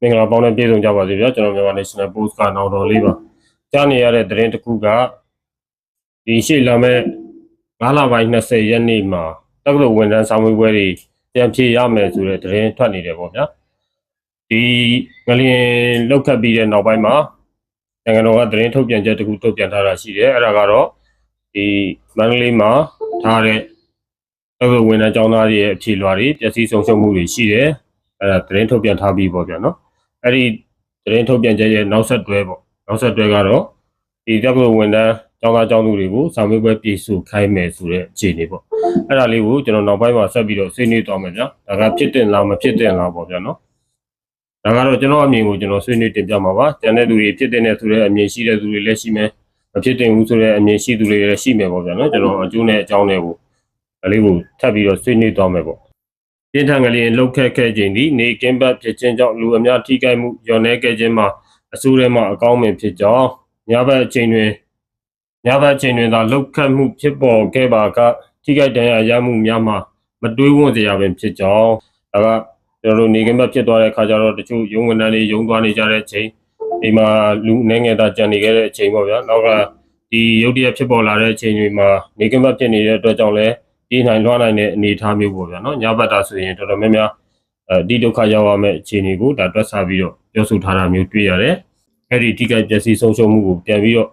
မင်္ဂလာပေါင်းနဲ့ပြည့်စုံကြပါစေဗျာကျွန်တော်မြန်မာ National Post ကနောက်တော်လေးပါကြားနေရတဲ့သတင်းတစ်ခုကဒီရှေ့လာမဲ့9လပိုင်း20ရက်နေ့မှာတက္ကသိုလ်ဝန်ထမ်းဆောင်ရွက်ပွဲတွေပြန်ဖြေရမယ်ဆိုတဲ့သတင်းထွက်နေတယ်ပေါ့ဗျာဒီငလျင်လောက်ခတ်ပြီးတဲ့နောက်ပိုင်းမှာနိုင်ငံတော်ကသတင်းထုတ်ပြန်ချက်တစ်ခုထုတ်ပြန်ထားတာရှိတယ်အဲ့ဒါကတော့ဒီမန္တလေးမှာထားတဲ့တက္ကသိုလ်ဝန်ထမ်းကျောင်းသားတွေရဲ့အခြေလွှာတွေပျက်စီးဆုံးရှုံးမှုတွေရှိတယ်အဲ့ဒါသတင်းထုတ်ပြန်ထားပြီးပေါ့ဗျာနော် အဲ့ဒီသတင်းထုတ်ပြန်ချက်ရဲ့နောက်ဆက်တွဲပေါ့နောက်ဆက်တွဲကတော့ဒီတက္ကသိုလ်ဝန်ထမ်းကျောင်းသားကျောင်းသူတွေကိုစာမေးပွဲပြည်စုခိုင်းမယ်ဆိုတဲ့အခြေအနေပေါ့အဲ့ဒါလေးကိုကျွန်တော်နောက်ပိုင်းမှာဆက်ပြီးတော့ဆွေးနွေးသွားမယ်ဗျာဒါကဖြစ်တင်လားမဖြစ်တင်လားပေါ့ဗျာနော်ဒါကတော့ကျွန်တော်အမြင်ကိုကျွန်တော်ဆွေးနွေးတင်ပြမှာပါကျန်တဲ့သူတွေဖြစ်တင်တဲ့ဆိုတဲ့အမြင်ရှိတဲ့သူတွေလည်းရှိမယ်မဖြစ်တင်ဘူးဆိုတဲ့အမြင်ရှိသူတွေလည်းရှိမယ်ပေါ့ဗျာနော်ကျွန်တော်အကျိုးနဲ့အကြောင်းတွေကိုအလေးကိုထပ်ပြီးတော့ဆွေးနွေးသွားမယ်ပေါ့ ပြင်းထန်ကလေးလှုပ်ခတ်ခဲ့ခြင်းသည်နေကင်းဘတ်ဖြစ်ခြင်းကြောင့်လူအများထိခိုက်မှုညော်နေခဲ့ခြင်းမှာအဆိုးထဲမှာအကောင်းမင်ဖြစ်ကြောင်းညဘက်အချိန်တွင်ညဘက်အချိန်တွင်သာလှုပ်ခတ်မှုဖြစ်ပေါ်ခဲ့ပါကထိခိုက်ဒဏ်ရာရမှုများမှာမတွေးဝန်းစရာပင်ဖြစ်ကြောင်းဒါကကျွန်တော်တို့နေကင်းဘတ်ဖြစ်သွားတဲ့အခါကျတော့တချို့ရုံဝန်ထမ်းတွေရုံသွားနေကြတဲ့အချိန်ဒီမှာလူအနေငယ်တာကြံနေခဲ့တဲ့အချိန်ပေါ့ဗျာနောက်ကဒီရုပ်တရက်ဖြစ်ပေါ်လာတဲ့အချိန်တွေမှာနေကင်းဘတ်ဖြစ်နေတဲ့အတွက်ကြောင့်လည်း ပြေးနိုင်လွှားနိုင်တဲ့အနေအထားမျိုးပေါ့ဗျာနော်ညဘက်တာဆိုရင်တော်တော်များများအဲဒီဒုက္ခရောက်ရမယ့်အခြေအနေကိုဒါတွက်ဆပြီးတော့ပြောဆိုထားတာမျိုးတွေ့ရတယ်အဲ့ဒီထိခိုက်ပျက်စီးဆုံးရှုံးမှုကိုပြန်ပြီးတော့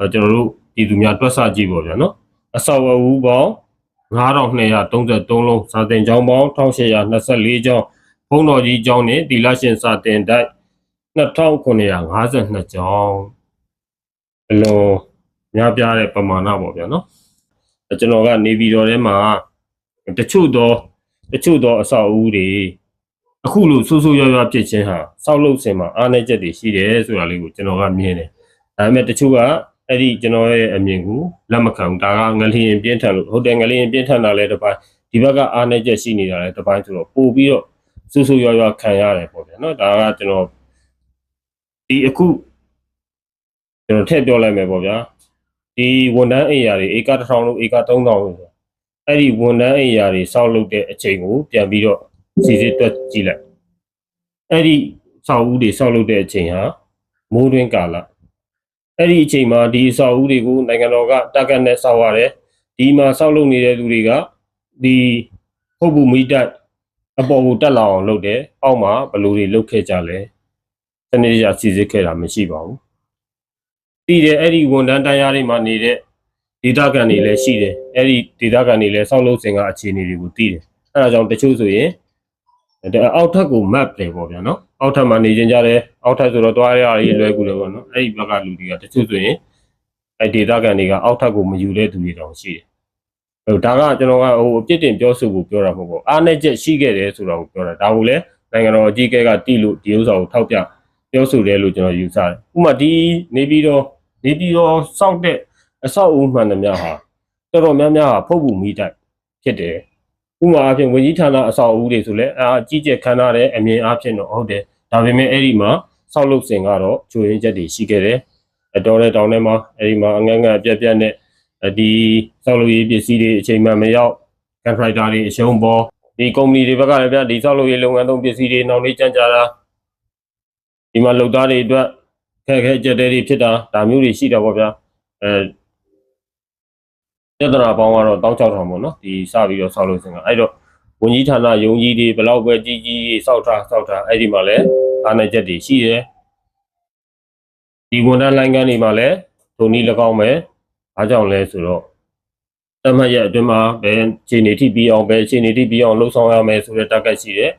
အဲကျွန်တော်တို့ပြည်သူများတွက်ဆကြည့်ပေါ့ဗျာနော်အဆောက်အဦပေါင်း9233လုံးစာတင်ကျောင်းပေါင်း1824ကျောင်းဘုံတော်ကြီးကျောင်းနဲ့တီလာရှင်စာတင်တိုက်2952ကျောင်းအလုံးများပြားတဲ့ပမာဏပေါ့ဗျာနော် ကျွန်တော်ကနေပြည်တော်ထဲမှာတချို့သောတချို့သောအဆောက်အဦတွေအခုလိုဆူဆူရွရွဖြစ်ခြင်းဟာစောက်လုပ်စင်မှာအားနည်းချက်တွေရှိတယ်ဆိုတာလေးကိုကျွန်တော်ကမြင်တယ်။ဒါပေမဲ့တချို့ကအဲ့ဒီကျွန်တော်ရဲ့အမြင်ကိုလက်မခံဘူးဒါကငလျင်ပြင်းထန်လို့ဟုတ်တယ်ငလျင်ပြင်းထန်တာလည်းတစ်ပိုင်းဒီဘက်ကအားနည်းချက်ရှိနေတာလည်းတစ်ပိုင်းဆိုတော့ပို့ပြီးတော့ဆူဆူရွရွခံရတယ်ပေါ့ဗျာနော်ဒါကကျွန်တော်ဒီအခုကျွန်တော်ထည့်ပြောလိုက်မယ်ပေါ့ဗျာ ဒီဝန်ထမ်းအိမ်ယာတွေဧက1000လို့ဧက3000လို့ဆိုအဲ့ဒီဝန်ထမ်းအိမ်ယာတွေစောက်လုပ်တဲ့အချိန်ကိုပြန်ပြီးတော့စီစစ်တွက်ကြည့်လိုက်အဲ့ဒီစောက်ဦးတွေစောက်လုပ်တဲ့အချိန်ဟာမိုးတွင်းကာလအဲ့ဒီအချိန်မှာဒီစောက်ဦးတွေကိုနိုင်ငံတော်ကတက်ကတ်နဲ့စောက်ရတယ်ဒီမှာစောက်လုပ်နေတဲ့သူတွေကဒီဟုတ်ဘူးမိတက်အပေါ်ကိုတက်လာအောင်လုပ်တယ်အောက်မှာဘယ်လိုတွေလုပ်ခဲ့ကြလဲစနစ်တကျစီစစ်ခဲ့တာမရှိပါဘူး တည်တယ်အဲ့ဒီဝန်တန်းတရားတွေမှာနေတဲ့ဒေတာကန်တွေလည်းရှိတယ်အဲ့ဒီဒေတာကန်တွေလည်းစောက်လို့စင်ကအခြေအနေတွေကိုတည်တယ်အဲ့ဒါကြောင့်တချို့ဆိုရင်ဒါအောက်ထပ်ကို map တယ်ပေါ့ဗျာနော်အောက်ထပ်မှာနေကြကြတယ်အောက်ထပ်ဆိုတော့တွားရရလွယ်ကူတယ်ပေါ့နော်အဲ့ဒီဘက်ကလူတွေကတချို့ဆိုရင်အဲ့ဒေတာကန်တွေကအောက်ထပ်ကိုမယူတဲ့သူတွေတောင်ရှိတယ်ဟိုဒါကကျွန်တော်ကဟိုအပြစ်တင်ပြောဆိုဖို့ပြောတာမဟုတ်ဘူးအားနဲ့ချက်ရှိခဲ့တယ်ဆိုတော့ပြောတာဒါကိုလည်းနိုင်ငံတော်အကြီးအကဲကတိလို့ဒီဥစ္စာကိုထောက်ပြပြောဆိုတယ်လို့ကျွန်တော်ယူဆတယ်ဥပမာဒီနေပြီးတော့ နေပြည်တော်စောက်တဲ့အဆောက်အဦမှန်သမျှဟာတော်တော်များများဟာဖုတ်ဘူးမိတိုက်ဖြစ်တယ်။ဥပမာအဖြစ်ဝင်ကြီးဌာနအဆောက်အဦတွေဆိုလည်းအာကြီးကျယ်ခမ်းနားတဲ့အမြင်အဖြစ်တော့ဟုတ်တယ်။ဒါပေမဲ့အဲ့ဒီမှာစောက်လုပ်စင်ကတော့ချိုးရင်းချက်တွေရှိခဲ့တယ်။အတော်တဲ့တောင်ထဲမှာအဲ့ဒီမှာအငန်းငန်းအပြက်ပြက်နဲ့ဒီစောက်လုပ်ရေးပစ္စည်းတွေအချိန်မှမရောက်ကန်ထရိုက်တာတွေအရှုံးပေါ်ဒီကုမ္ပဏီတွေဘက်ကလည်းဗျဒီစောက်လုပ်ရေးလုပ်ငန်းသုံးပစ္စည်းတွေနောက်လေးကြံ့ကြာတာဒီမှာလုပ်သားတွေအတွက် ခက်ခဲကြက်တဲတွေဖြစ်တာဒါမျိုးတွေရှိတာပေါ့ဗျာအဲပြဿနာပေါင်းကတော့တောင်းချောက်ထောင်ပေါ့နော်ဒီစပြီးတော့ဆောက်လို့စင်ကအဲ့တော့ဝန်ကြီးဌာနယုံကြီးတွေဘလောက်ပဲကြီးကြီးစောက်ထားစောက်ထားအဲ့ဒီမှာလည်းအားနေချက်တွေရှိတယ်ဒီဝန်ထမ်းလိုင်းကန်းတွေမှာလည်းဒုံနီ၎င်းပဲအားကြောင့်လဲဆိုတော့တမတ်ရဲ့အတွင်းမှာဘယ်ခြေနေထိပြီးအောင်ဘယ်ခြေနေထိပြီးအောင်လှုပ်ဆောင်ရမယ်ဆိုတဲ့တက်ကတ်ရှိတယ်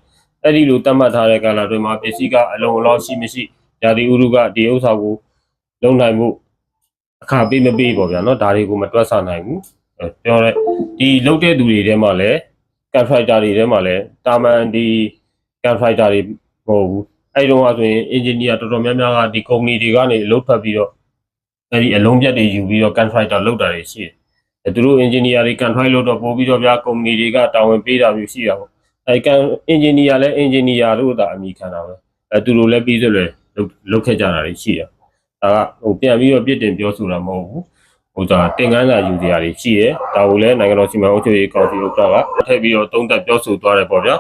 အဲ့ဒီလိုတတ်မှတ်ထားတဲ့ကာလအတွင်းမှာပစ္စည်းကအလုံးအလောက်ရှိမရှိ ရာသီဥတုကဒီဥစ္စာကိုလုံနိုင်မှုအခါပေးမပေးပေါ့ဗျာနော်ဒါတွေကိုမတွက်ဆနိုင်ဘူးပြောရဲဒီလုတ်တဲ့သူတွေထဲမှာလည်းကန်ဖိုက်တာတွေထဲမှာလည်းတာမန်ဒီကန်ဖိုက်တာတွေမဟုတ်ဘူးအဲ့တော့ဆိုရင်အင်ဂျင်နီယာတော်တော်များများကဒီကုမ္ပဏီတွေကနေလုတ်ဖက်ပြီးတော့အဲ့ဒီအလုံးပြတ်တွေယူပြီးတော့ကန်ဖိုက်တာလုတ်တာတွေရှိတယ်သူတို့အင်ဂျင်နီယာတွေကန်ဖိုက်လုတ်တော့ပို့ပြီးတော့ဗျာကုမ္ပဏီတွေကတာဝန်ပေးတာမျိုးရှိတာပေါ့အဲ့ကန်အင်ဂျင်နီယာလည်းအင်ဂျင်နီယာလို့သာအမည်ခံတာပဲအဲ့သူတို့လည်းပြီးသလွယ် လုတ်လုတ်ခဲ့ကြတာတွေရှိတယ်။ဒါကဟိုပြန်ပြီးတော့ပြစ်တင်ပြောဆိုတာမဟုတ်ဘူးဟိုဒါတင်ကန်းစာယူစရာတွေရှိရဲဒါကိုလည်းနိုင်ငံတော်စီမံအုပ်ချုပ်ရေးကောင်စီဥက္ကဋ္ဌကထည့်ပြီးတော့သုံးသပ်ပြောဆိုသွားတယ်ပေါ့ဗျာ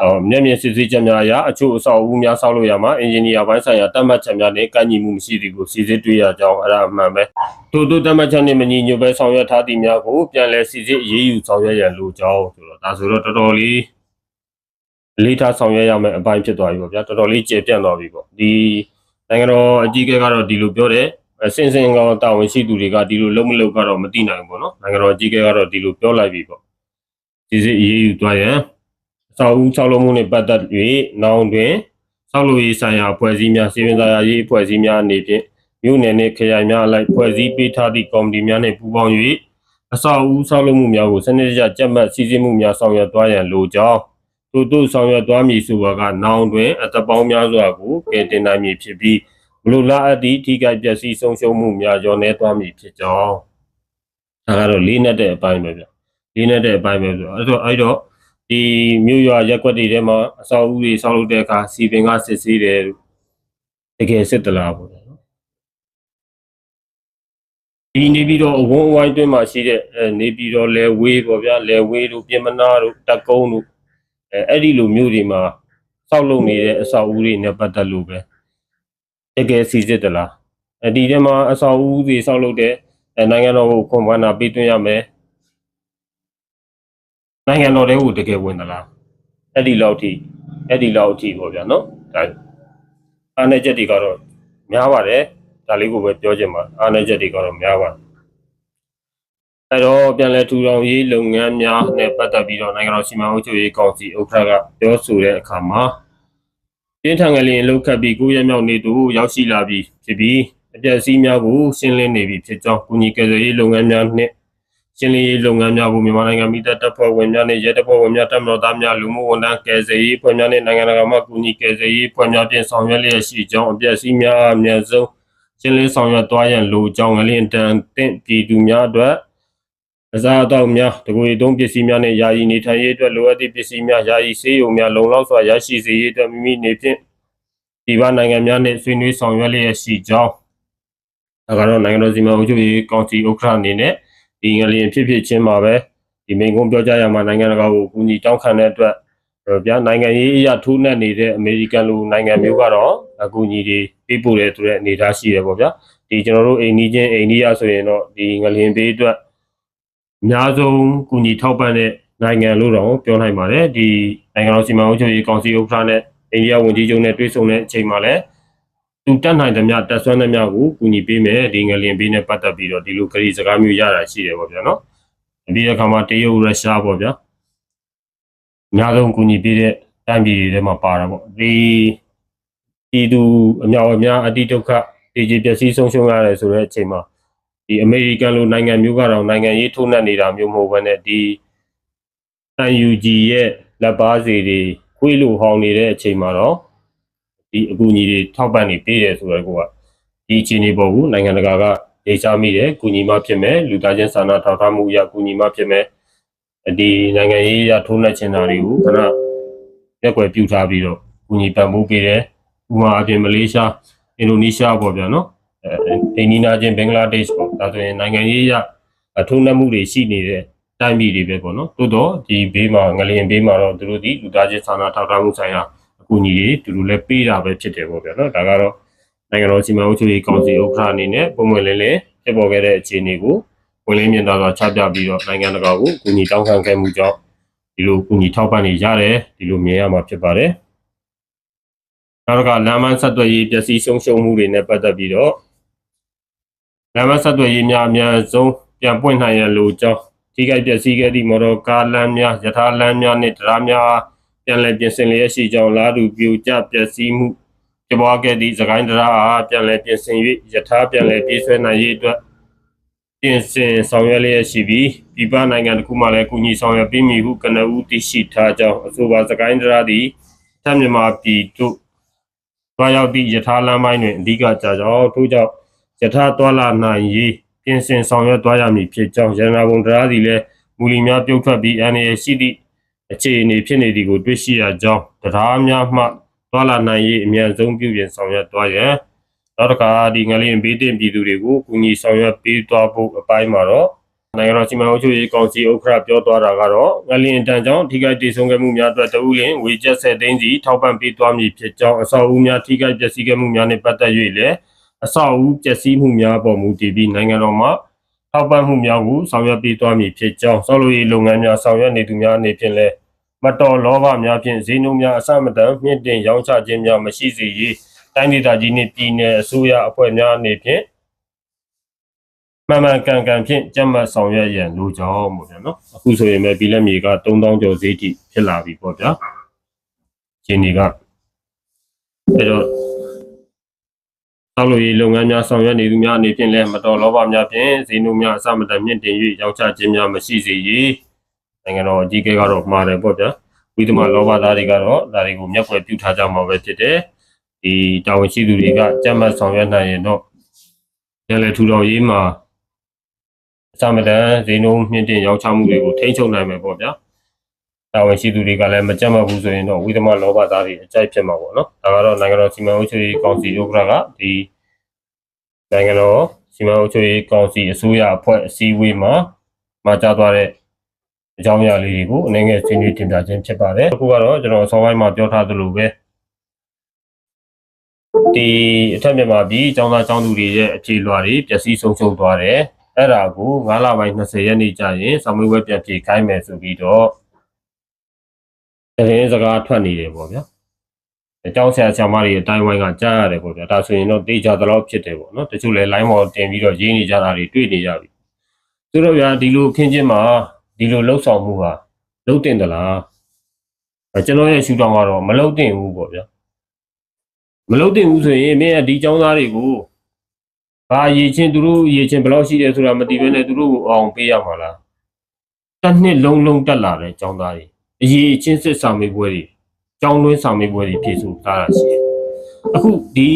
အော်မျက်မြင်စစ်ဆေးချက်များအရအချို့အဆောက်အဦများဆောက်လို့ရမှာအင်ဂျင်နီယာပိုင်းဆိုင်ရာတတ်မှတ်ချက်များနဲ့ကန့်ညီမှုမရှိသည်ကိုစစ်ဆေးတွေ့ရကြောင်းအဲ့ဒါအမှန်ပဲထို့သို့တတ်မှတ်ချက်နဲ့မညီညွတ်ပဲဆောင်ရွက်ထားသည့်များကိုပြန်လည်စစ်ဆေးအရေးယူဆောင်ရွက်ရန်လိုကြောင်းဆိုတော့ဒါဆိုတော့တော်တော်လေးအ လေးထားဆောင်ရွက်ရမယ့်အပိုင်းဖြစ်သွားပြီပေါ့ဗျာတော်တော်လေးကျေပြန့်သွားပြီပေါ့ဒီနိုင်ငံတော်အကြီးအကဲကတော့ဒီလိုပြောတယ်အစင်စင်ကောင်တာဝန်ရှိသူတွေကဒီလိုလုံးမလုံးကတော့မသိနိုင်ဘူးပေါ့နော်နိုင်ငံတော်အကြီးအကဲကတော့ဒီလိုပြောလိုက်ပြီပေါ့ဒီစစ်အရေးယူသွားရင်အဆောက်အဦဆောက်လုပ်မှုနဲ့ပတ်သက်၍နောင်တွင်ဆောက်လုပ်ရေးဆိုင်ရာအဖွဲ့အစည်းများစီမံစာရေးအဖွဲ့အစည်းများအနေဖြင့်မြို့နယ်နှင့်ခရိုင်များအလိုက်ဖွဲ့စည်းပေးထားသည့်ကော်မတီများနှင့်ပူးပေါင်း၍အဆောက်အဦဆောက်လုပ်မှုများကိုစနစ်တကျကြက်မှတ်စီစဉ်မှုများဆောင်ရွက်သွားရန်လိုကြောင်း ထို့သို့ဆောင်ရွက်သွားမည်ဆိုပါကနောင်တွင်အသက်ပေါင်းများစွာကိုကယ်တင်နိုင်မည်ဖြစ်ပြီးဘလို့လာအပ်သည့်ထိခိုက်ပျက်စီးဆုံးရှုံးမှုများရောနေသွားမည်ဖြစ်ကြောင်းဒါကတော့လေးနဲ့တဲ့အပိုင်းပဲဗျလေးနဲ့တဲ့အပိုင်းပဲဆိုတော့အဲ့တော့အဲ့တော့ဒီမြို့ရွာရက်ကွက်တွေထဲမှာအဆောက်အဦတွေဆောက်လုပ်တဲ့အခါစီပင်ကစစ်ဆေးတယ်တကယ်စစ်တလားပေါ့နော်ဒီနေပြီးတော့အဝန်းအဝိုင်းတွင်းမှာရှိတဲ့အဲနေပြီးတော့လဲဝေးပေါ့ဗျာလဲဝေးတို့ပြင်မနာတို့တက်ကုန်းတို့ အဲအဲ့ဒီလိုမြို့တွေမှာဆောက်လုပ်နေတဲ့အဆောက်အဦတွေနဲ့ပတ်သက်လို့ပဲတကယ်စီစစ်တလားအဒီထဲမှာအဆောက်အဦတွေဆောက်လုပ်တဲ့အဲနိုင်ငံတော်ကိုခွန်ပန်းတာပေးသွင်းရမယ်နိုင်ငံတော်တွေကိုတကယ်ဝင်သလားအဲ့ဒီလောက်ထိအဲ့ဒီလောက်ထိပေါ့ဗျာနော်ဒါအားနေချက်တွေကတော့များပါတယ်ဒါလေးကိုပဲပြောချင်ပါအားနေချက်တွေကတော့များပါတယ် အဲ့တော့ပြန်လည်ထူထောင်ရေးလုပ်ငန်းများနဲ့ပတ်သက်ပြီးတော့နိုင်ငံတော်စီမံအုပ်ချုပ်ရေးကောင်စီဥက္ကဋ္ဌကပြောဆိုတဲ့အခါမှာပြင်းထန်ကလေးလှုပ်ခတ်ပြီးကိုရမြောက်နေသူရောက်ရှိလာပြီးဖြစ်ပြီးအပြည့်အစည်းများကိုရှင်းလင်းနေပြီဖြစ်ကြောင်းကုညီကယ်ဆယ်ရေးလုပ်ငန်းများနှင့်ရှင်းလင်းရေးလုပ်ငန်းများကိုမြန်မာနိုင်ငံမိသက်တပ်ဖွဲ့ဝင်များနှင့်ရဲတပ်ဖွဲ့ဝင်များတပ်မတော်သားများလူမှုဝန်ထမ်းကယ်ဆယ်ရေးဖွဲ့များနှင့်နိုင်ငံတကာမှကုညီကယ်ဆယ်ရေးဖွဲ့များဖြင့်ဆောင်ရွက်လျက်ရှိကြောင်းအပြည့်အစည်းများအမြဲဆုံးရှင်းလင်းဆောင်ရွက်သွားရန်လိုကြောင်းငလျင်တန်တင့်ပြည်သူများအတွက် အစားအသောက်များတကူရီသုံးပစ္စည်းများနဲ့ယာယီနေထိုင်ရေးအတွက်လိုအပ်သည့်ပစ္စည်းများယာယီဆေးရုံများလုံလောက်စွာရရှိစေရေးအတွက်မိမိနေဖြင့်ဒီပါနိုင်ငံများနဲ့ဆွေးနွေးဆောင်ရွက်လျက်ရှိကြောင်းဒါကတော့နိုင်ငံတော်စီမံအုပ်ချုပ်ရေးကောင်စီဥက္ကဋ္ဌအနေနဲ့ဒီငလျင်ဖြစ်ဖြစ်ချင်းမှာပဲဒီမိန့်ခွန်းပြောကြားရမှာနိုင်ငံတကာကိုကူညီတောင်းခံတဲ့အတွက်ဟိုဗျာနိုင်ငံရေးအရာထိုးနှက်နေတဲ့အမေရိကန်လူနိုင်ငံမျိုးကတော့အကူအညီတွေပေးပို့တဲ့ဆိုတဲ့အနေအထားရှိတယ်ပေါ့ဗျာဒီကျွန်တော်တို့အိန္ဒိချင်းအိန္ဒိယဆိုရင်တော့ဒီငလျင်ပေးအတွက် အများဆုံးကူညီထောက်ပံ့တဲ့နိုင်ငံလို့တော့ပြောနိုင်ပါတယ်ဒီနိုင်ငံတော်စီမံအုပ်ချုပ်ရေးကောင်စီဥက္ကဋ္ဌနဲ့အိန္ဒိယဝန်ကြီးချုပ်နဲ့တွေ့ဆုံတဲ့အချိန်မှာလည်းသူတက်နိုင်သမျှတက်ဆွမ်းသမျှကိုကူညီပေးမယ်ဒီငလင်ပေးနဲ့ပတ်သက်ပြီးတော့ဒီလိုခရီးစကားမျိုးရတာရှိတယ်ပေါ့ဗျာနော်ပြီးတဲ့အခါမှာတရုတ်ရုရှားပေါ့ဗျာအများဆုံးကူညီပေးတဲ့တိုင်းပြည်တွေထဲမှာပါတာပေါ့ဒီပြည်သူအများအများအတိဒုက္ခဒီကြီးပျက်စီးဆုံးရှုံးရတယ်ဆိုတဲ့အချိန်မှာ ဒီအမေရိကန်လိုနိုင်ငံမျိုးကတော့နိုင်ငံရေးထိုးနှက်နေတာမျိုးမဟုတ်ဘဲနဲ့ဒီ UNG ရဲ့လက်ပါစီတွေခွေးလိုဟောင်းနေတဲ့အချိန်မှာတော့ဒီအကူအညီတွေထောက်ပံ့နေပေးတယ်ဆိုတော့ကိုကဒီအခြေအနေပေါ်ကိုနိုင်ငံတကာကဒေချာမိတယ်ကူညီမှဖြစ်မယ်လူသားချင်းစာနာထောက်ထားမှုအရကူညီမှဖြစ်မယ်ဒီနိုင်ငံရေးအရထိုးနှက်ချင်တာတွေကိုခဏရက်ွယ်ပြုထားပြီးတော့ကူညီပံ့ပိုးပေးတယ်ဥပမာအပြင်မလေးရှားအင်ဒိုနီးရှားပေါ့ဗျာနော် အဲအိန္ဒိနာချင်းဘင်္ဂလားဒေ့ရှ်ပေါ့ဒါဆိုရင်နိုင်ငံရေးအရအထိုးနှက်မှုတွေရှိနေတဲ့တိုင်းပြည်တွေပဲပေါ့နော်တိုးတော့ဒီဘေးမှာငလျင်ဘေးမှာတော့သူတို့ဒီလူသားချင်းစာနာထောက်ထားမှုဆိုင်ရာအကူအညီတွေသူတို့လည်းပေးတာပဲဖြစ်တယ်ပေါ့ဗျာနော်ဒါကတော့နိုင်ငံတော်စီမံအုပ်ချုပ်ရေးကောင်စီဥက္ကဋ္ဌအနေနဲ့ပုံမှန်လေးလေးဖြစ်ပေါ်ခဲ့တဲ့အခြေအနေကိုဝင်လင်းမြင်သာစွာချပြပြီးတော့နိုင်ငံတကာကိုအကူအညီတောင်းခံခဲ့မှုကြောင့်ဒီလိုအကူအညီထောက်ပံ့နေရတယ်ဒီလိုမြင်ရမှာဖြစ်ပါတယ်နောက်တစ်ခါလမ်းမဆက်သွယ်ရေးပျက်စီးဆုံးရှုံးမှုတွေနဲ့ပတ်သက်ပြီးတော့ လမ်းမဆက်သွယ်ရေးများအများဆုံးပြန်ပွင့်နိုင်ရလို့ကြောင်းထိခိုက်ပျက်စီးခဲ့သည့်မော်တော်ကားလမ်းများယထာလမ်းများနှင့်တရားများပြန်လည်ပြင်ဆင်လျက်ရှိကြောင်းလာတူပြိုကျပျက်စီးမှုဖြစ်ပွားခဲ့သည့်သခိုင်းတရားအားပြန်လည်ပြင်ဆင်၍ယထာပြန်လည်ပြေးဆွဲနိုင်ရေးအတွက်ပြင်ဆင်ဆောင်ရွက်လျက်ရှိပြီးပြည်ပနိုင်ငံတစ်ခုမှလည်းကူညီဆောင်ရွက်ပေးမည်ဟုကနဦးသိရှိထားကြောင်းအဆိုပါသခိုင်းတရားသည်ထပ်မြန်မာပြည်တို့တွားရောက်သည့်ယထာလမ်းပိုင်းတွင်အဓိကကြကြောင်းထို့ကြောင့် ယထာတွာလာနိုင်ရေးပြင်ဆင်ဆောင်ရွက်သွားရမည်ဖြစ်ကြောင်းရတနာဘုံတရားသည်လည်းမူလီများပြုတ်ထွက်ပြီးအန္တရာယ်ရှိသည့်အခြေအနေဖြစ်နေသည်ကိုတွေ့ရှိရကြောင်းတရားများမှတွာလာနိုင်ရေးအမြန်ဆုံးပြုပြင်ဆောင်ရွက်သွားရန်နောက်တစ်ခါဒီငလျင်ဘေးတင်ပြည်သူတွေကိုကူညီဆောင်ရွက်ပေးသွားဖို့အပိုင်းမှာတော့နိုင်ငံတော်စီမံအုပ်ချုပ်ရေးကောင်စီဥက္ကဋ္ဌပြောသွားတာကတော့ငလျင်တန်ကြောင့်ထိခိုက်ဒေဆုံးခဲ့မှုများအတွက်တဦးလင်ဝေကျက်ဆက်သိန်းစီထောက်ပံ့ပေးသွားမည်ဖြစ်ကြောင်းအဆောက်အဦများထိခိုက်ပျက်စီးခဲ့မှုများနဲ့ပတ်သက်၍လည်း အဆောက်အဦပျက်စီးမှုများပေါ်မူတည်ပြီးနိုင်ငံတော်မှထောက်ပံ့မှုများကိုဆောင်ရွက်ပေးသွားမည်ဖြစ်ကြောင်းဆောက်လုပ်ရေးလုပ်ငန်းများဆောင်ရွက်နေသူများအနေဖြင့်လည်းမတော်လောဘများဖြင့်ဈေးနှုန်းများအဆမတန်မြင့်တင်ရောင်းချခြင်းများမရှိစေရေးတိုင်းဒေသကြီးနှင့်ပြည်내အစိုးရအဖွဲ့များအနေဖြင့်မှန်မှန်ကန်ကန်ဖြင့်ကြက်မှတ်ဆောင်ရွက်ရန်လိုကြောင်းပေါ့ဗျာနော်အခုဆိုရင်ပဲပြည်လက်မြေက3000ကျော်ဈေးထိဖြစ်လာပြီပေါ့ဗျာရှင်တွေကအဲတော့ သောက်လို့ရေးလုပ်ငန်းများဆောင်ရွက်နေသူများအနေဖြင့်လည်းမတော်လောဘများဖြင့်ဈေးနှုန်းများအစမတန်မြင့်တင်၍ရောင်းချခြင်းများမရှိစေရေးနိုင်ငံတော်အကြီးအကဲကတော့မှားတယ်ပေါ့ဗျာဝိသမလောဘသားတွေကတော့ဒါတွေကိုမျက်ွယ်ပြုထားကြမှာပဲဖြစ်တယ်ဒီတာဝန်ရှိသူတွေကကြက်မှတ်ဆောင်ရွက်နိုင်ရင်တော့ပြန်လည်ထူထောင်ရေးမှာအစမတန်ဈေးနှုန်းမြင့်တင်ရောင်းချမှုတွေကိုထိန်းချုပ်နိုင်မယ်ပေါ့ဗျာ တာဝန်ရှိသူတွေကလည်းမကြက်မှတ်ဘူးဆိုရင်တော့ဝိသမလောဘသားတွေအကြိုက်ဖြစ်မှာပေါ့နော်ဒါကတော့နိုင်ငံတော်စီမံအုပ်ချုပ်ရေးကောင်စီဥက္ကဋ္ဌကဒီနိုင်ငံတော်စီမံအုပ်ချုပ်ရေးကောင်စီအစိုးရအဖွဲ့အစည်းအဝေးမှာမှာကြားသွားတဲ့အကြောင်းအရာလေးတွေကိုအနေငယ်ဆွေးနွေးတင်ပြခြင်းဖြစ်ပါတယ်အခုကတော့ကျွန်တော်အစောပိုင်းမှာပြောထားသလိုပဲဒီအထက်မြန်မာပြည်ចောင်းသားចောင်းသူတွေရဲ့အခြေလွှာတွေပျက်စီးဆုံးရှုံးသွားတယ်အဲ့ဒါကို9လပိုင်း20ရက်နေ့ကျရင်ဆောင်းမွေးဝဲပြန်ပြေခိုင်းမယ်ဆိုပြီးတော့ တရင်စကားထွက်နေတယ်ပေါ့ဗျာအကြောင်းဆရာဆရာမတွေအတိုင်းဝိုင်းကကြားရတယ်ပေါ့ဗျာဒါဆိုရင်တော့တေချာသလောက်ဖြစ်တယ်ပေါ့နော်တချို့လဲ line ပေါ်တင်ပြီးတော့ရေးနေကြတာတွေတွေ့နေကြပြီသူတို့ဗျာဒီလိုခင်းချင်းမှာဒီလိုလှုပ်ဆောင်မှုဟာလှုပ်တင်သလားအဲကျွန်တော်ရဲ့ရှူတောင်းကတော့မလှုပ်တင်ဘူးပေါ့ဗျာမလုပ်တင်ဘူးဆိုရင်မင်းကဒီចောင်းသားတွေကိုဘာရည်ချင်းသူတို့ရည်ချင်းဘယ်လောက်ရှိတယ်ဆိုတာမသိဘဲနဲ့သူတို့ကိုအောင်ပေးရမှာလားတစ်နှစ်လုံးလုံးတက်လာတဲ့ចောင်းသားတွေ အရေးချင်းစစ်ဆောင်မေးပွဲတွေကြောင်းလွင်းဆောင်မေးပွဲတွေဖြေဆိုထားတာရှိတယ်။အခုဒီ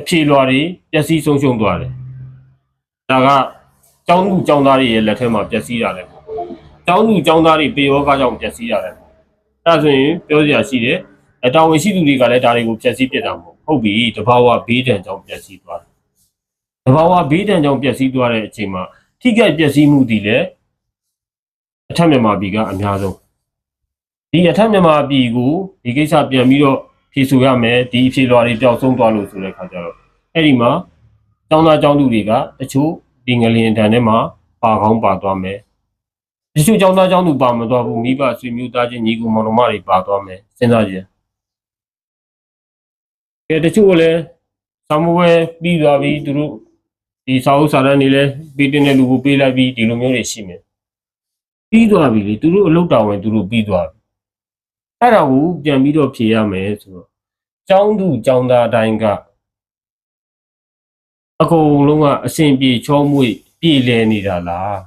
အဖြေလွှာတွေပျက်စီးဆုံးရှုံးသွားတယ်။ဒါကကျောင်းသူကျောင်းသားတွေရဲ့လက်ထဲမှာပျက်စီးရတယ်ပေါ့။ကျောင်းသူကျောင်းသားတွေပေရောကားကြောင့်ပျက်စီးရတယ်ပေါ့။အဲဒါဆိုရင်ပြောစရာရှိတယ်။အတော်ဝင်ရှိသူတွေကလည်းဒါတွေကိုဖျက်ဆီးပစ်တာမဟုတ်ဟုတ်ပြီတဘာဝဘေးဒဏ်ကြောင့်ပျက်စီးသွားတယ်။တဘာဝဘေးဒဏ်ကြောင့်ပျက်စီးသွားတဲ့အချိန်မှာထိခိုက်ပျက်စီးမှုတည်လေအထက်မြန်မာပြည်ကအများဆုံး ဒီအထက်မြန်မာပြည်ကိုဒီကိစ္စပြန်ပြီးတော့ဖြေဆိုရမယ်ဒီအဖြေလွှာတွေပျောက်ဆုံးသွားလို့ဆိုတဲ့ခါကျတော့အဲ့ဒီမှာကျောင်းသားကျောင်းသူတွေကတချို့ဒီငလျင်တန်ထဲမှာပါကောင်းပါသွားမယ်တချို့ကျောင်းသားကျောင်းသူပါမသွားဘူးမိဘဆွေမျိုးသားချင်းညီကိုမောင်နှမတွေပါသွားမယ်စဉ်းစားကြည့်ကဲတချို့ကလည်းဆောင်းမွေးပြီးသွားပြီသူတို့ဒီစာအုပ်စာတမ်းတွေလည်းပေးတင်တဲ့လူကိုပေးလိုက်ပြီးဒီလိုမျိုးတွေရှိမယ်ပြီးသွားပြီလေသူတို့အလုပ်တော်ဝင်သူတို့ပြီးသွားပြီ အဲ့ဒါကိုပြန်ပြီးတော့ဖြေရမယ်ဆိုတော့ကျောင်းသူကျောင်းသားအတိုင်းကအကုန်လုံးကအစဉ်ပြေချောမွေ့ပြေလဲနေတာလား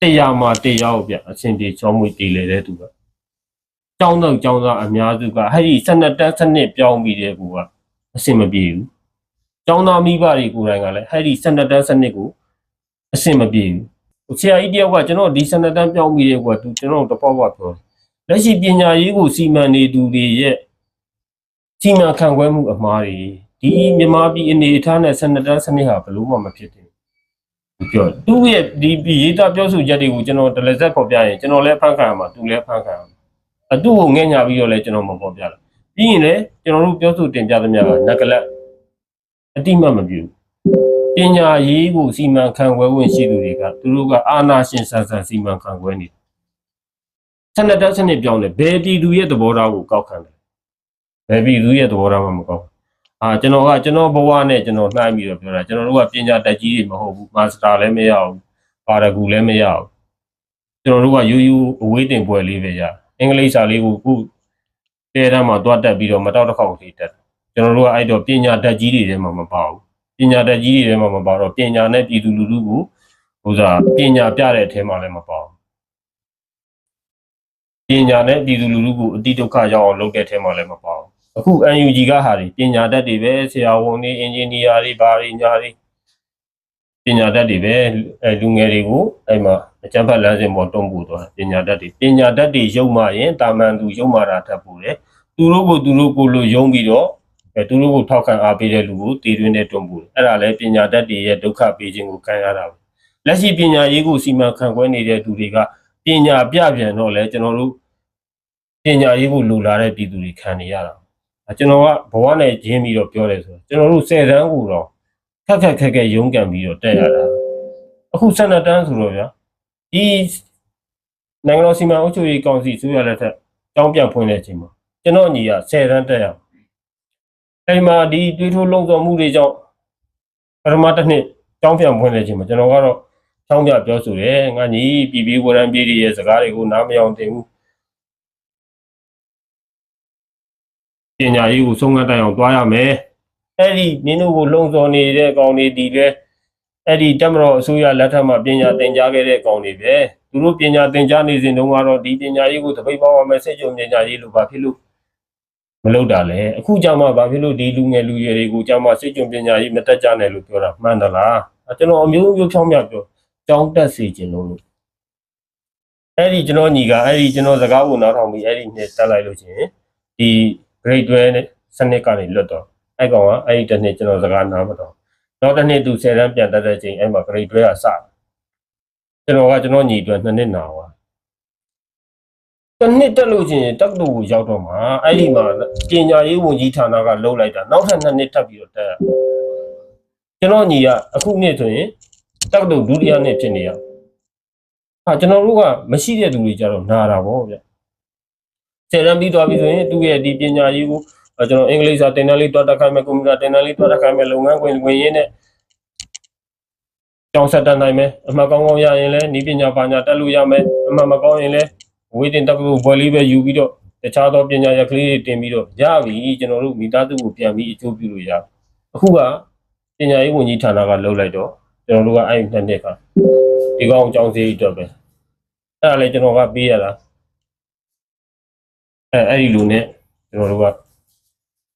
တရားမှာတရားကိုဗျအစဉ်ပြေချောမွေ့ပြေလဲတဲ့သူကကျောင်းတော့ကျောင်းသားအများစုကဟဲ့ဒီစနက်တက်စနစ်ပြောင်းပြီးတဲ့ကူကအဆင်မပြေဘူးကျောင်းသားမိဘတွေကိုယ်တိုင်ကလည်းဟဲ့ဒီစနက်တက်စနစ်ကိုအဆင်မပြေဘူးဆရာကြီးတယောက်ကကျွန်တော်ဒီစနက်တက်ပြောင်းပြီးတဲ့ကူကသူကျွန်တော်တပေါ့ပေါ့ပြောတယ် လက်ရှိပညာရေးကိုစီမံနေသူတွေရဲ့စီမံခန့်ခွဲမှုအမှားတွေဒီမြန်မာပြည်အနေအထားနဲ့စနက်တက်စနစ်ဟာဘယ်လို့မှမဖြစ်သေးဘူးပြောသူ့ရဲ့ဒီရေးသားပြောဆိုချက်တွေကိုကျွန်တော်တလက်ဆက်ဖော်ပြရင်ကျွန်တော်လည်းဖန်ခံရမှာသူလည်းဖန်ခံရမှာအတူကိုငဲ့ညာပြီးတော့လဲကျွန်တော်မပေါ်ပြဘူးပြီးရင်လည်းကျွန်တော်တို့ပြောဆိုတင်ပြသမျှကနကလတ်အတိမတ်မပြူပညာရေးကိုစီမံခန့်ခွဲဝင်ရှိသူတွေကသူတို့ကအာနာရှင်ဆန်ဆန်စီမံခန့်ခွဲနေတယ် ဆန္ဒတစနစ်ပြောင်းတယ်ဘယ်ပြည်သူရဲ့သဘောထားကိုကောက်ခံတယ်ဘယ်ပြည်သူရဲ့သဘောထားမှမကောက်အာကျွန်တော်ကကျွန်တော်ဘဝနဲ့ကျွန်တော်နှိုင်းပြီးတော့ပြောတာကျွန်တော်တို့ကပညာတက်ကြီးတွေမဟုတ်ဘူးမာစတာလည်းမရဘူးပါရဂူလည်းမရဘူးကျွန်တော်တို့ကယူယူအဝေးတင်ပွဲလေးပဲရတယ်အင်္ဂလိပ်စာလေးကိုခုတဲတန်းမှာတွားတက်ပြီးတော့မတောက်တစ်ခေါက်လေးတက်ကျွန်တော်တို့ကအဲ့တော့ပညာတတ်ကြီးတွေထဲမှာမပါဘူးပညာတတ်ကြီးတွေထဲမှာမပါတော့ပညာနဲ့ပြည်သူလူထုကိုဟိုစားပညာပြတဲ့အထဲမှာလည်းမပါဘူးပ ညာနဲ့ပြည်သူလူထုကိုအတိဒုက္ခရောက်အောင်လုပ်တဲ့အထဲမှာလည်းမပါဘူးအခု UNG ကဟာတွေပညာတတ်တွေပဲဆရာဝန်တွေအင်ဂျင်နီယာတွေဘာတွေညာတွေပညာတတ်တွေပဲအဲလူငယ်တွေကိုအဲ့မှာအကျံဖတ်လမ်းစဉ်ပေါ်တွန်းပို့သွားပညာတတ်တွေပညာတတ်တွေရုံမှရင်တာမန်သူရုံမှတာထပ်ပို့တယ်သူတို့ကိုသူတို့ကိုလို့ယုံပြီးတော့အဲသူတို့ကိုထောက်ခံအားပေးတဲ့လူကိုတည်တွင်းနဲ့တွန်းပို့တယ်အဲ့ဒါလည်းပညာတတ်တွေရဲ့ဒုက္ခပေးခြင်းကိုခံရတာပဲလက်ရှိပညာရေးကိုစီမံခန့်ခွဲနေတဲ့သူတွေကပညာပြပြန်တော့လဲကျွန်တော်တို့ ပညာရေးကိုလူလာတဲ့ပြည်သူတွေခံနေရတာအဲကျွန်တော်ကဘဝနဲ့ရင်းပြီးတော့ပြောတယ်ဆိုတော့ကျွန်တော်တို့10တန်းကိုတော့ခက်ခက်ခက်ခက်ရုန်းကန်ပြီးတော့တက်ရတာအခု12တန်းဆိုတော့ဗျာဒီနိုင်ငံတော်စီမံအုပ်ချုပ်ရေးကောင်စီဆိုရလက်ထက်ကြောင်းပြန်ဖွင့်တဲ့အချိန်မှာကျွန်တော်ညီက10တန်းတက်ရအောင်အဲ့ဒီမှာဒီတွေးထိုးလုံဆောင်မှုတွေကြောင့်ပထမတစ်နှစ်ကြောင်းပြန်ဖွင့်နေချိန်မှာကျွန်တော်ကတော့ချောင်းပြပြောဆိုတယ်ငါညီပြည်ပြည်ဝရံပြည်ရဲ့စကားတွေကိုနားမယောင်တင်ဘူး ညာရေးကိုဆုံးခန်းတိုင်အောင်သွားရမယ်အဲ့ဒီနင်းတို့ကိုလုံဆောင်နေတဲ့ကောင်တွေဒီလေအဲ့ဒီတက်မတော်အစိုးရလက်ထက်မှာပညာသင်ကြားခဲ့တဲ့ကောင်တွေပဲသူတို့ပညာသင်ကြားနေစဉ်တုန်းကတော့ဒီပညာရေးကိုတပိတ်ပေါင်းအောင်မယ်စိတ်ကြုံပညာရေးလို့ဘာဖြစ်လို့မလုပ်တာလဲအခုကြမှာဘာဖြစ်လို့ဒီလူငယ်လူရွယ်တွေကိုကြမှာစိတ်ကြုံပညာရေးမတက်ကြနဲ့လို့ပြောတာမှန်သလားအဲကျွန်တော်အမျိုးမျိုးဖြောင်းပြပြောကြောင်းတက်စီခြင်းလို့လို့အဲ့ဒီကျွန်တော်ညီကအဲ့ဒီကျွန်တော်စကားကိုနားထောင်ပြီးအဲ့ဒီနှစ်တက်လိုက်လို့ချင်းဒီ grade 12နဲ့စနစ်ကနေလွတ်တော့အဲ့ကောင်ကအဲ့ဒီတစ်နှစ်ကျွန်တော်စကားနားမတော့နောက်တစ်နှစ်သူ10တန်းပြန်တက်တဲ့ချိန်အဲ့မှာ grade 12ကစကျွန်တော်ကကျွန်တော်ညီအတွက်နှစ်နှစ်နာပါတစ်နှစ်တက်လို့ချင်းတက်တူကိုရောက်တော့မှာအဲ့ဒီမှာပညာရေးဝန်ကြီးဌာနကလှုပ်လိုက်တာနောက်ထပ်နှစ်နှစ်ထပ်ပြီးတော့တက်ရကျွန်တော်ညီကအခုနှစ်ဆိုရင်တက်တူဒုတိယနှစ်ဖြစ်နေရဟာကျွန်တော်တို့ကမရှိတဲ့သူတွေကြတော့နာတာဗောဗျ ဆယ်တန်းပြီးသွားပြီဆိုရင်သူ့ရဲ့ဒီပညာရေးကိုအဲကျွန်တော်အင်္ဂလိပ်စာတင်တန်းလေးတွားတက်ခိုင်းမယ်ကွန်ပျူတာတင်တန်းလေးတွားတက်ခိုင်းမယ်လုပ်ငန်းခွင်ဝင်ရင်းနဲ့ကျောင်းဆက်တက်နိုင်မယ်အမှတ်ကောင်းကောင်းရရင်လည်းဤပညာပါညာတက်လို့ရမယ်အမှတ်မကောင်းရင်လည်းဝေးတင်တက်ကလို့ဘွယ်လေးပဲယူပြီးတော့တခြားသောပညာရက်ကလေးတွေတင်ပြီးတော့ရပြီကျွန်တော်တို့မိသားစုကိုပြန်ပြီးအကျိုးပြုလို့ရအခုကပညာရေးဝန်ကြီးဌာနကလှုပ်လိုက်တော့ကျွန်တော်တို့ကအဲ့ဒီနှစ်နှစ်ကဒီကောင်အကြောင်းစီအတွက်ပဲအဲ့ဒါလည်းကျွန်တော်ကပေးရတာ အဲအဲ့ဒီလူနဲ့ကျွန်တော်တို့က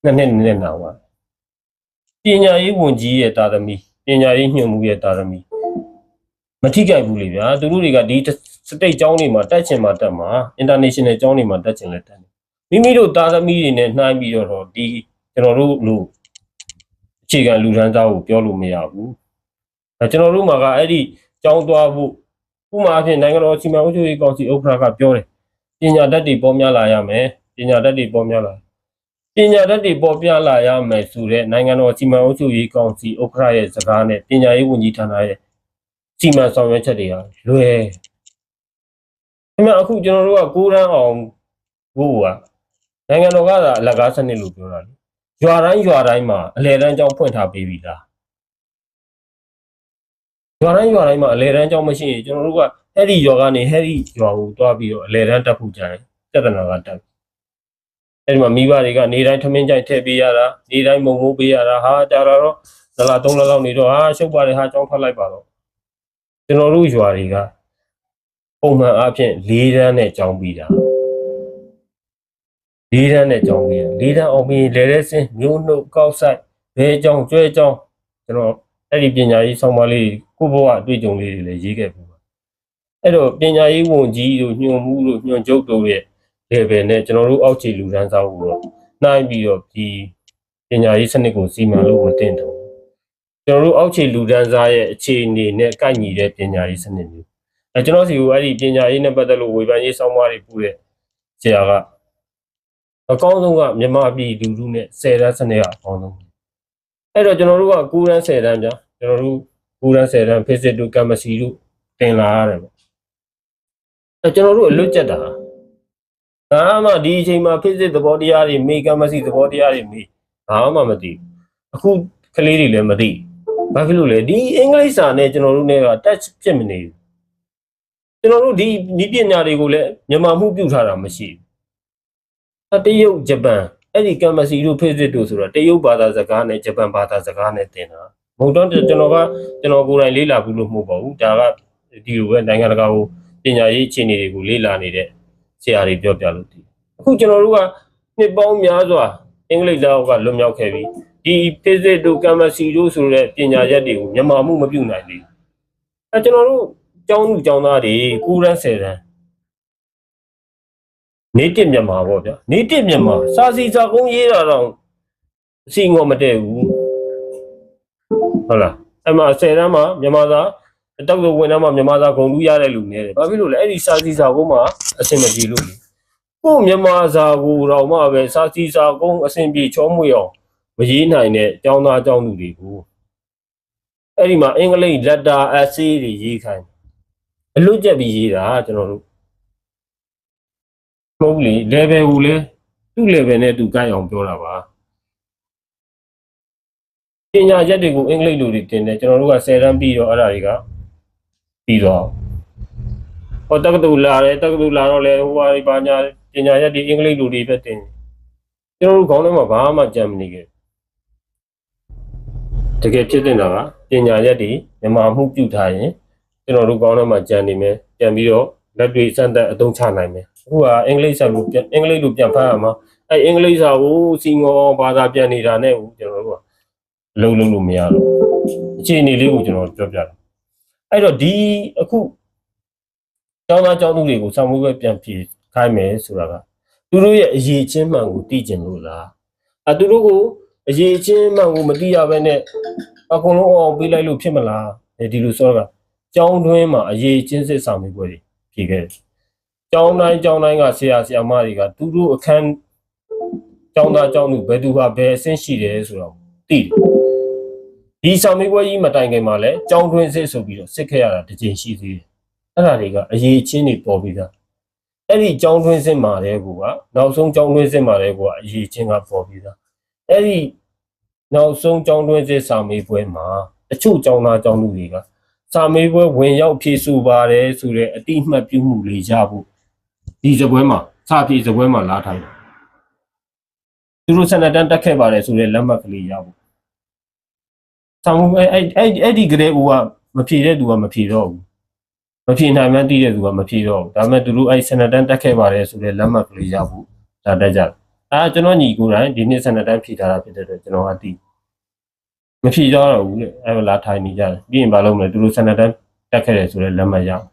နှစ်နှစ်နဲ့နာပါပညာရေးဝန်ကြီးရဲ့တာသမီပညာရေးညွှန်မှုရဲ့တာသမီမထိကြိုက်ဘူးလေဗျာသူတို့တွေကဒီစတိတ်ကျောင်းတွေမှာတက်ချင်မှာတက်မှာ international ကျောင်းတွေမှာတက်ချင်လဲတက်တယ်မိမိတို့တာသမီတွေနဲ့နှိုင်းပြီးတော့ဒီကျွန်တော်တို့လူအခြေခံလူဒန်းသားကိုပြောလို့မရဘူးအဲကျွန်တော်တို့မှာကအဲ့ဒီကျောင်းသွားဖို့ဥပမာအဖြစ်နိုင်ငံတော်စီမံအုပ်ချုပ်ရေးကောင်စီဥက္ကဋ္ဌကပြောတယ် ပညာတတ်တွေပေါ်များလာရမယ်ပညာတတ်တွေပေါ်များလာပညာတတ်တွေပေါ်ပြလာရမယ်ဆိုတဲ့နိုင်ငံတော်စီမံအုပ်ချုပ်ရေးကောင်စီဥက္ကဋ္ဌရဲ့စကားနဲ့ပညာရေးဝန်ကြီးဌာနရဲ့စီမံဆောင်ရွက်ချက်တွေကလွယ်ဒီမှာအခုကျွန်တော်တို့ကကိုးရန်အောင်ဘို့ကနိုင်ငံတော်ကသာအလကားစနစ်လို့ပြောတာလေရွာတိုင်းရွာတိုင်းမှာအလဲတန်းကျောင်းဖွင့်ထားပေးပြီလားရွာတိုင်းရွာတိုင်းမှာအလဲတန်းကျောင်းမရှိရင်ကျွန်တော်တို့က အဲ့ဒီရွာကနေဟဲ့ဒီရွာကိုတွားပြီးတော့အလဲတန်းတက်ဖို့ကြတယ်ပြဿနာကတက်အဲ့ဒီမှာမိဘတွေကနေတိုင်းထမင်းကြိုက်ထည့်ပေးရတာနေတိုင်းမုံမိုးပေးရတာဟာကြာတော့ဒလာ၃လလောက်နေတော့ဟာရှုပ်ပါတယ်ဟာကျောင်းထွက်လိုက်ပါတော့ကျွန်တော်တို့ရွာတွေကပုံမှန်အားဖြင့်၄တန်းနဲ့ကျောင်းပြီးတာ၄တန်းနဲ့ကျောင်းပြီးတာ၄တန်းအောင်ပြီးလဲလဲစင်းမျိုးနှုတ်ကောက်ဆိုင်ဘဲကျောင်းကျွဲကျောင်းကျွန်တော်အဲ့ဒီပညာရေးဆောင်းပါးလေးကိုဘဝအတွေ့အကြုံလေးတွေလည်းရေးခဲ့ပူပါ အဲ့တော့ပညာရေးဝန်ကြီးတို့ညွှန်မှုတို့ညွှန်ချုပ်တို့ရဲ့ level နဲ့ကျွန်တော်တို့အောက်ခြေလူတန်းစားကိုတော့နှိုင်းပြီးတော့ဒီပညာရေးစနစ်ကိုစီမံလို့မတင်တော့ဘူးကျွန်တော်တို့အောက်ခြေလူတန်းစားရဲ့အခြေအနေနဲ့ကိုက်ညီတဲ့ပညာရေးစနစ်မျိုးအဲကျွန်တော်စီကိုအဲ့ဒီပညာရေးနဲ့ပတ်သက်လို့ဝေဖန်ရေးဆောင်းပါးတွေပူတဲ့ဆရာကအကောင်းဆုံးကမြန်မာပြည်လူထုနဲ့10တန်းစနစ်ကအကောင်းဆုံးအဲ့တော့ကျွန်တော်တို့က9တန်း10တန်းကြာကျွန်တော်တို့9တန်း10တန်း physics တို့ chemistry တို့တင်လာရတယ်ပေါ့ အဲကျွန်တော်တို့အလွတ်ကျက်တာဘာမှဒီအချိန်မှာ physics သဘောတရားတွေမေ chemistry သဘောတရားတွေမေဘာမှမသိအခုကလေးတွေလည်းမသိဘာဖြစ်လို့လဲဒီအင်္ဂလိပ်စာနဲ့ကျွန်တော်တို့နဲ့က touch ဖြစ်မနေဘူးကျွန်တော်တို့ဒီဤပညာတွေကိုလည်းမြန်မာမှုပြုထားတာမရှိဘူးတရုတ်ဂျပန်အဲ့ဒီကမ္မစီတို့ physics တို့ဆိုတော့တရုတ်ဘာသာစကားနဲ့ဂျပန်ဘာသာစကားနဲ့သင်တာမဟုတ်တော့ကျွန်တော်ကကျွန်တော်ကိုယ်တိုင်လေ့လာဘူးလို့မဟုတ်ပါဘူးဒါကဒီလိုပဲနိုင်ငံတကာကို ပညာရေးအခြေအနေတွေကိုလေ့လာနေတဲ့ဆရာတွေပြောပြလို့ဒီအခုကျွန်တော်တို့ကနှစ်ပေါင်းများစွာအင်္ဂလိပ်လောက်ကလွတ်မြောက်ခဲ့ပြီးဒီ physics တို့ chemistry တို့ဆိုတဲ့ပညာရပ်တွေကိုမြန်မာမှုမပြုနိုင်သေးဘူးအဲကျွန်တော်တို့ကျောင်းသူကျောင်းသားတွေ9တန်း10တန်းနေတစ်မြန်မာပေါ့ဗျာနေတစ်မြန်မာစာစီစာကုန်းရေးတာတော့အစီငေါမတည့်ဘူးဟုတ်လားအဲ့မှာ10တန်းမှာမြန်မာသား တောက်တော့ဝင်တန်းမှာမြန်မာသားဂုံလူရတဲ့လူနေတယ်ဘာဖြစ်လို့လဲအဲ့ဒီစာစီစာကုန်းမှာအဆင်မပြေလို့လေကို့မြန်မာစာကိုတော့မှပဲစာစီစာကုန်းအဆင်ပြေချောမွေအောင်မရေးနိုင်တဲ့ចောင်းသားចောင်းသူတွေကိုအဲ့ဒီမှာအင်္ဂလိပ်လက်တာအစီတွေရေးခိုင်းအလွတ်ကျက်ပြီးရေးတာကျွန်တော်တို့မဟုတ်လေ level ကိုလည်းသူ့ level နဲ့သူကိုက်အောင်ပြောတာပါပညာရက်တွေကိုအင်္ဂလိပ်လိုတွေတင်တယ်ကျွန်တော်တို့က10တန်းပြီးတော့အဲ့ဒါတွေက ပြီးတော့ဟောတက္ကသိုလ်လာတယ်တက္ကသိုလ်လာတော့လေဟိုဟာဒီပါညာပညာရက်တွေအင်္ဂလိပ်လိုတွေပဲတင်ကျွန်တော်တို့ခေါင်းထဲမှာဘာမှကြံမနေခဲ့တကယ်ဖြစ်တဲ့တာကပညာရက်တွေမြန်မာမှုပြုထားရင်ကျွန်တော်တို့ခေါင်းထဲမှာကြံနေမယ်ပြန်ပြီးတော့လက်တွေစမ်းသက်အသုံးချနိုင်မယ်အခုကအင်္ဂလိပ်စာကိုပြန်အင်္ဂလိပ်လိုပြန်ဖတ်ရမှာအဲအင်္ဂလိပ်စာကိုစီငေါဘာသာပြန်နေတာနဲ့ဟိုကျွန်တော်တို့ကလုံးလုံးလို့မရတော့အခြေအနေလေးကိုကျွန်တော်ပြောပြတာ အဲ့တော့ဒီအခုကျောင်းသားကျောင်းသူတွေကိုစာမှုပဲပြန်ဖြေခိုင်းမယ်ဆိုတာကသူတို့ရဲ့အရေးချင်းမှန်ကိုသိကျင်လို့လားအဲသူတို့ကိုအရေးချင်းမှန်ကိုမသိရဘဲနဲ့အကုန်လုံးအောင်ပေးလိုက်လို့ဖြစ်မလားဒီလိုဆိုတော့ကျောင်းတွင်းမှာအရေးချင်းစစ်ဆောင်မှုပွဲတွေဖြေခဲ့တယ်ကျောင်းတိုင်းကျောင်းတိုင်းကဆရာဆရာမတွေကသူတို့အခန်းကျောင်းသားကျောင်းသူဘယ်သူဟာဘယ်အဆင့်ရှိတယ်ဆိုတော့သိတယ် ဒီဆောင်မေးပွဲကြီးမတိုင်ခင်မှာလည်းကျောင်းတွင်းစစ်ဆိုပြီးတော့စစ်ခဲ့ရတာတစ်ချိန်ရှိသေးတယ်အဲ့ဒါတွေကအရေးချင်းတွေပေါ်ပြီးသားအဲ့ဒီကျောင်းတွင်းစစ်မှာတဲ့ကူကနောက်ဆုံးကျောင်းတွင်းစစ်မှာတဲ့ကူကအရေးချင်းကပေါ်ပြီးသားအဲ့ဒီနောက်ဆုံးကျောင်းတွင်းစစ်ဆောင်မေးပွဲမှာတချို့ကျောင်းသားကျောင်းသူတွေကစာမေးပွဲဝင်ရောက်ဖြေဆိုပါတယ်ဆိုတဲ့အတိအမှတ်ပြုမှုလေးရဖို့ဒီစပွဲမှာစာပြေစပွဲမှာလာထိုင်တယ်သူတို့စနတန်းတက်ခဲ့ပါတယ်ဆိုတဲ့လက်မှတ်ကလေးရဖို့ စာမေးပွဲအဲ့အဲ့အဲ့ဒီကလေးကမဖြေတဲ့သူကမဖြေတော့ဘူးမဖြေနိုင်မှန်းသိတဲ့သူကမဖြေတော့ဘူးဒါပေမဲ့သူတို့အဲ့စနတန်းတက်ခဲ့ပါတယ်ဆိုတဲ့လက်မှတ်ကလေးရဖို့ဒါတက်ကြတယ်အဲကျွန်တော်ညီကိုယ်တိုင်ဒီနေ့စနတန်းဖြေထားတာဖြစ်တဲ့အတွက်ကျွန်တော်ကသိမဖြေကြတော့ဘူးလေအဲ့လာထိုင်နေကြတယ်ပြီးရင်ဘာလုပ်မလဲသူတို့စနတန်းတက်ခဲ့တယ်ဆိုတဲ့လက်မှတ်ရအောင်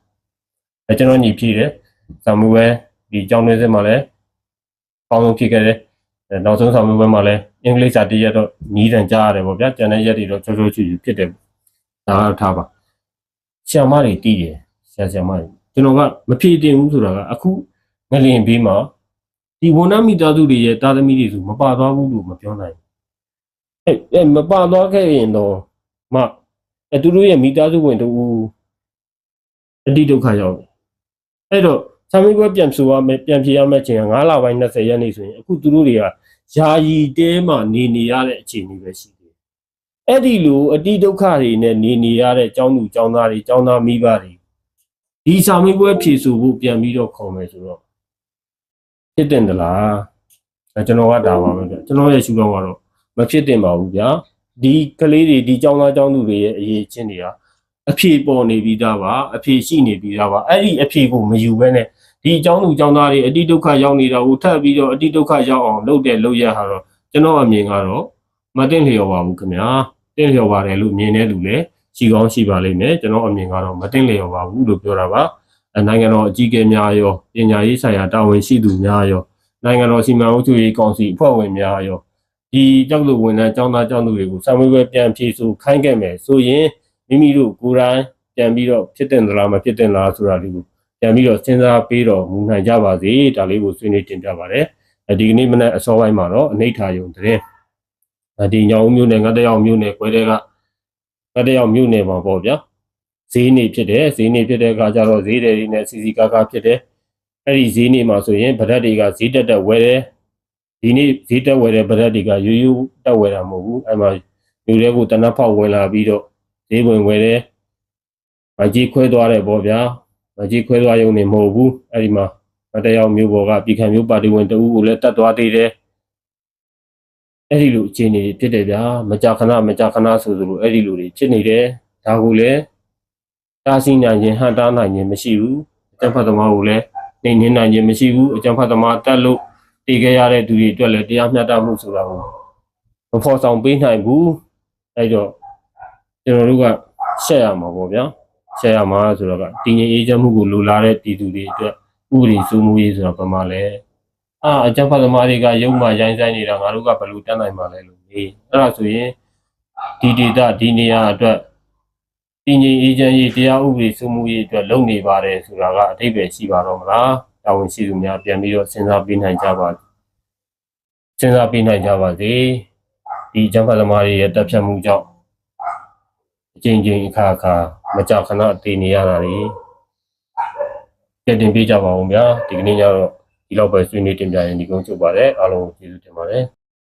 အဲကျွန်တော်ညီဖြေတယ်စာမှုပဲဒီကြောင်းနေစမှာလည်းပေါင်းဆုံးဖြေခဲ့တယ်အဲနောက်ဆုံးစာမှုပဲမှာလည်း အင်္ဂလိပ်စာတရက်တော့နီးတန်ကြားရတယ်ပေါ့ဗျာကျန်တဲ့ရက်တွေတော့ချိုးချိုးချူချူဖြစ်တယ်ဒါကထားပါဆရာမတွေတည်တယ်ဆရာဆရာမတွေကျွန်တော်ကမဖြေတင်ဘူးဆိုတာကအခုငလင်ဘေးမှာဒီဝန်ထမ်းမိသားစုတွေရဲ့တာသမီတွေဆိုမပါသွားဘူးလို့မပြောနိုင်ဘူးအဲအဲမပါသွားခဲ့ရင်တော့မအဲသူတို့ရဲ့မိသားစုဝင်တူအတိဒုက္ခရောက်တယ်အဲ့တော့ဆာမီပွဲပြန်ဆိုရမယ်ပြန်ပြေရမယ့်ချိန်က9လပိုင်း20ရက်နေ့ဆိုရင်အခုသူတို့တွေက ယာယီတဲမှာနေနေရတဲ့အခြေအနေပဲရှိတယ်အဲ့ဒီလိုအတိဒုက္ခတွေနဲ့နေနေရတဲ့ကျောင်းသူကျောင်းသားတွေကျောင်းသားမိဘတွေဒီဆာမီပွဲဖြေဆိုဖို့ပြန်ပြီးတော့ခေါ်မယ်ဆိုတော့ဖြစ်တင်သလားအဲကျွန်တော်ကဒါပါပဲဗျကျွန်တော်ရဲ့ရှုထောင့်ကတော့မဖြစ်တင်ပါဘူးဗျာဒီကလေးတွေဒီကျောင်းသားကျောင်းသူတွေရဲ့အရေးချင်းတွေကအဖြေပေါ်နေပြီးသားပါအဖြေရှိနေပြီးသားပါအဲ့ဒီအဖြေကိုမယူဘဲနဲ့ ဒီအကြောင်းသူအကြောင်းသားတွေအတိဒုက္ခရောက်နေတာကိုထပ်ပြီးတော့အတိဒုက္ခရောက်အောင်လုပ်တဲ့လုပ်ရဟာတော့ကျွန်တော်အမြင်ကတော့မတင်လျော်ပါဘူးခင်ဗျာတင်လျော်ပါတယ်လို့မြင်တဲ့လူလည်းရှိကောင်းရှိပါလိမ့်မယ်ကျွန်တော်အမြင်ကတော့မတင်လျော်ပါဘူးလို့ပြောတာပါအနိုင်ငံတော်အကြီးအကဲများရောပညာရေးဆိုင်ရာတာဝန်ရှိသူများရောနိုင်ငံတော်စီမံအုပ်ချုပ်ရေးကောင်စီအဖွဲ့ဝင်များရောဒီကြောက်လို့ဝန်ထမ်းကျောင်းသားကျောင်းသူတွေကိုစာမေးပွဲပြန်ဖြေဆိုခိုင်းခဲ့မယ်ဆိုရင်မိမိတို့ကိုယ်တိုင်ပြန်ပြီးတော့ဖြစ်တဲ့သလားမဖြစ်တဲ့လားဆိုတာလေးကို ပြန်ပြီးတော့စဉ်းစားပေးတော့မူနိုင်ကြပါစေဒါလေးကိုဆွေးနွေးတင်ပြပါတယ်ဒီကနေ့မနက်အစောပိုင်းမှာတော့အနိဋ္ဌာယုံတဲ့ဒီညောင်မျိုးနယ်ငါတယောက်မျိုးနယ်ခွဲတဲ့ကငါတယောက်မျိုးနယ်မှာပေါ့ဗျာဈေးနေဖြစ်တယ်ဈေးနေဖြစ်တဲ့အခါကျတော့ဈေးတွေနဲ့စီစီကားကားဖြစ်တယ်အဲ့ဒီဈေးနေမှာဆိုရင်ဗရက်တွေကဈေးတက်တက်ဝယ်တယ်ဒီနေ့ဈေးတက်ဝယ်တဲ့ဗရက်တွေကရိုးရိုးတက်ဝယ်တာမဟုတ်ဘူးအဲ့မှာလူတွေကိုတနတ်ဖောက်ဝင်လာပြီးတော့ဈေးဝင်ဝယ်တယ်မကြီးခွဲသွားတယ်ပေါ့ဗျာမ ကြီးခွဲသွားရုံနဲ့မဟုတ်ဘူးအဲ့ဒီမှာမတရားမျိုးပေါ်ကပြည်ခံမျိုးပါတီဝင်တဦးကိုလည်းတတ်သွားသေးတယ်အဲ့ဒီလိုအခြေအနေဖြစ်တယ်ဗျာမကြခဏမကြခဏဆိုသလိုအဲ့ဒီလိုတွေဖြစ်နေတယ်ဒါကိုလည်းတားဆီးနိုင်ခြင်းဟန်တားနိုင်ခြင်းမရှိဘူးအကျံဖတ်သမားကိုလည်းနေနေနိုင်ခြင်းမရှိဘူးအကျံဖတ်သမားတက်လို့တည်ခဲ့ရတဲ့သူတွေအတွက်လည်းတရားမျှတမှုဆိုတာကိုမဖော်ဆောင်ပေးနိုင်ဘူးအဲ့တော့ကျွန်တော်တို့ကရှက်ရမှာပေါ့ဗျာ ရှက်ရမှာဆိုတော့ကတည်ငြိမ်အေးချမ်းမှုကိုလိုလားတဲ့ပြည်သူတွေအတွက်ဥပဒေစိုးမိုးရေးဆိုတော့ပမာလဲအာအကြမ်းဖက်သမားတွေကရုံမှရိုင်းဆိုင်နေတာငါတို့ကဘယ်လိုတတ်နိုင်မှာလဲလို့နေအဲ့ဒါဆိုရင်ဒီဒေတာဒီနေရာအတွက်တည်ငြိမ်အေးချမ်းရေးတရားဥပဒေစိုးမိုးရေးအတွက်လုပ်နေပါတယ်ဆိုတာကအထိပ္ပယ်ရှိပါတော့မလားတာဝန်ရှိသူများပြန်ပြီးတော့စဉ်းစားပေးနိုင်ကြပါစဉ်းစားပေးနိုင်ကြပါစေဒီအကြမ်းဖက်သမားတွေရဲ့တပ်ဖြတ်မှုကြောင့် အချိန်ချင်းအခါအခါမကြောက်ခဏတည်နေရတာတွေကြင်တင်ပေးကြပါဦးဗျာဒီကနေ့ညတော့ဒီလောက်ပဲဆွေးနွေးတင်ပြရင်ဒီကုန်းချုပ်ပါတယ်အားလုံးကိုကျေးဇူးတင်ပါတယ်